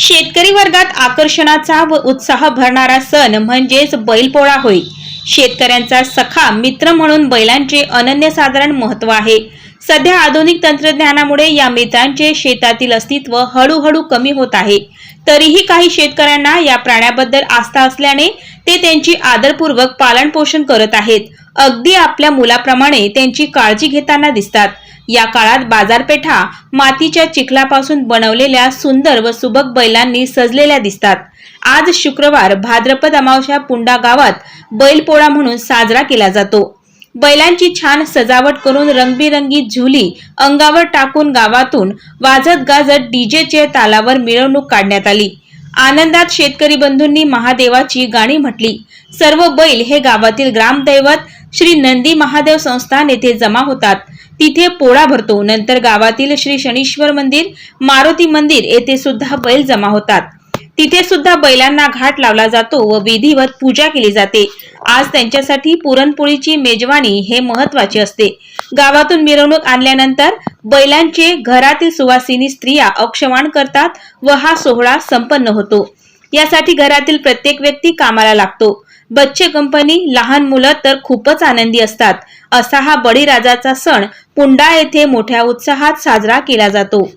शेतकरी वर्गात आकर्षणाचा व उत्साह भरणारा सण म्हणजेच बैलपोळा होय. शेतकऱ्यांचा सखा मित्र म्हणून बैलांचे अनन्यसाधारण महत्त्व आहे. सध्या आधुनिक तंत्रज्ञानामुळे या मित्रांचे शेतातील अस्तित्व हळूहळू कमी होत आहे. तरीही काही शेतकऱ्यांना या प्राण्याबद्दल आस्था असल्याने ते त्यांची आदरपूर्वक पालनपोषण करत आहेत. अगदी आपल्या मुलाप्रमाणे त्यांची काळजी घेताना दिसतात. या काळात बाजारपेठा मातीच्या चिखलापासून बनवलेल्या सुंदर व सुबक बैलांनी सजलेल्या दिसतात. आज शुक्रवार भाद्रपद अमावस्या पुंडा गावात बैलपोळा म्हणून साजरा केला जातो. बैलांची छान सजावट करून रंगबिरंगी झुली अंगावर टाकून गावातून वाजत गाजत डीजेच्या तालावर मिरवणूक काढण्यात आली. आनंदात शेतकरी बंधूंनी महादेवाची गाणी म्हटली. सर्व बैल हे गावातील ग्रामदैवत श्री नंदी महादेव संस्थान येथे जमा होतात. तिथे पोळा भरतो. नंतर गावातील श्री शनीश्वर मंदिर मारुती मंदिर येथे सुद्धा बैल जमा होतात. तिथे सुद्धा बैलांना घाट लावला जातो व विधिवत पूजा केली जाते. आज त्यांच्यासाठी पुरणपोळीची मेजवानी हे महत्त्वाचे असते. गावातून मिरवणूक आणल्यानंतर बैलांचे घरातील सुवासिनी स्त्रिया अक्षवाण करतात व हा सोहळा संपन्न होतो. यासाठी घरातील प्रत्येक व्यक्ती कामाला लागतो. बच्चे कंपनी लहान मुलं तर खूपच आनंदी असतात. असा हा बळीराजाचा सण पुंडा येथे मोठ्या उत्साहात साजरा केला जातो.